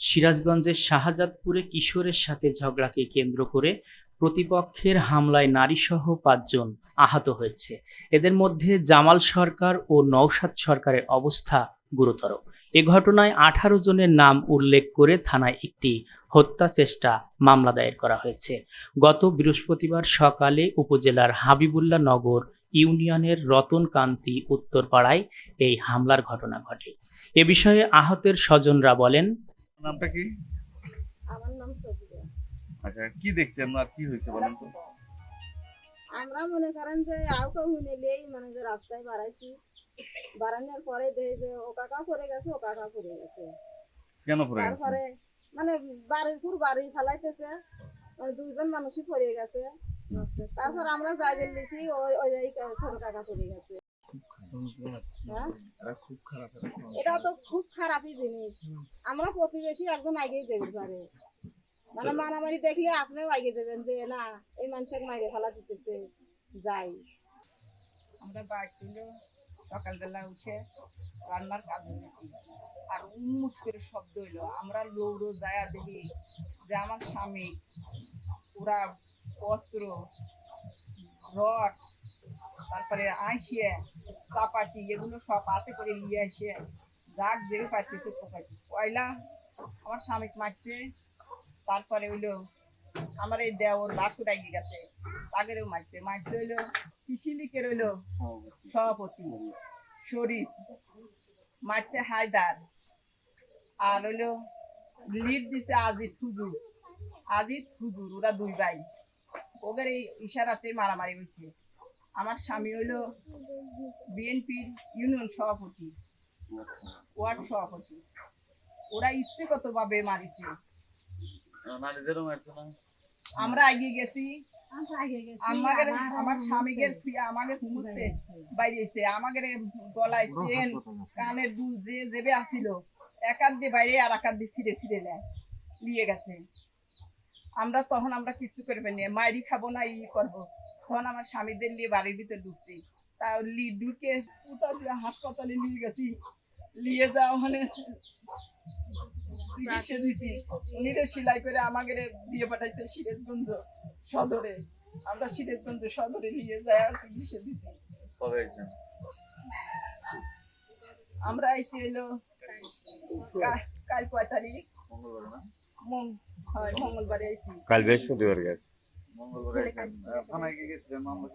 সিরাজগঞ্জের শাহজাদপুরে কিশোরের সাথে ঝগড়াকে কেন্দ্র করে প্রতিপক্ষের হামলায় নারীসহ পাঁচজন আহত হয়েছে। এদের মধ্যে জামাল সরকার ও নওশাদ সরকারের অবস্থা গুরুতর। এ ঘটনায় আঠারো জনের নাম উল্লেখ করে থানায় একটি হত্যা চেষ্টা মামলা দায়ের করা হয়েছে। গত বৃহস্পতিবার সকালে উপজেলার হাবিবুল্লাহ নগর ইউনিয়নের রতনকান্তি উত্তরপাড়ায় এই হামলার ঘটনা ঘটে। এ বিষয়ে আহতের স্বজনরা বলেন নামটা কি? আমার নাম সফিয়া আচ্ছা কি দেখছেন আর কি হয়েছে বলেন তো? আমরা মনে করেন যে আউকে হুনেলেই মানে যে রাস্তায় বাড়াইছি। বাড়ানোর পরে দেখি যে ও কাকা পড়ে গেছে ও কাকা পড়ে গেছে। কেন পড়ে গেছে? তারপরে মানে বাড়ির পুর বাড়ি ফেলাইতেছে মানে দুইজন মানুষই পড়ে গেছে। তারপর আমরা যাই বেরিয়েছি ওই ওই ছোট কাকা পড়ে গেছে। এটা তো খুব খারাপই জিনিস। আমরা প্রতিবেশী একজন আগেই দেবে পারে মানে মারামারি দেখলে আপনিও আগে দেবেন যে, না, এই মানুষকে মাইরে ফেলা দিতেছে, যাই। আমরা তুলে সকালবেলা উঠে রান্নার কাজ হয়েছি। আর উন্মুচ করে শব্দ হইল। আমরা লৌড়ো যায়া দেখি যে আমার স্বামী ওরা অস্ত্র রড, তারপরে আইসিয়ে চাপাটি, এগুলো সব হাতে করে নিয়ে এসে যাক জেগে পাঠিয়েছে পোকাটি পয়লা, আমার স্বামীকে মারছে, তারপরে হইল আমার এই দেওর লাঠু ডাইগে গেছে তাগেরও মারছে। মারছে হইল কিশিলিকের হইল সভাপতি, শরীফ, মারছে হায়দার, আর হইল লিড দিছে আজিত হুজুর। আজিত হুজুর, ওরা দুই ভাই। ওদের এই ইশারাতে মারামারি হয়েছে আমার স্বামী হইল বিএনপির ইউনিয়ন সভাপতি, ওয়ার্ড সভাপতি। ওরা ইচ্ছেগত ভাবে মারিছে। আমরা এগিয়ে গেছি। আমাদের আমার স্বামীকে আমাকে বাইরেছে। আমাদের গলায় চেন, কানের দুল যে জেবে আসিল একাত দিয়ে বাইরে আর একাত দিয়ে নেয় নিয়ে গেছে। আমরা তখন আমরা কিচ্ছু করবে না। মাইরি খাব না, ই করব। তখন আমার স্বামীদের নিয়ে বাড়ির ভিতরে ঢুকছি। তা লি ঢুকে দিয়ে হাসপাতালে নিয়ে গেছি। নিয়ে যাওয়া ওখানে চিকিৎসা দিছি। উনিরে সেলাই করে আমাকে দিয়ে পাঠাইছে সিরাজগঞ্জ সদরে। আমরা সিরাজগঞ্জ সদরে নিয়ে যাই চিকিৎসা দিছি। আমরা আইসি হইল কাল কয় তারিখ? মঙ্গলবার হয় মঙ্গলবারে আইসি কাল বৃহস্পতিবার গেছে। মঙ্গলবার একজন আহ, থানায় গিয়ে গেছিলেন মামলা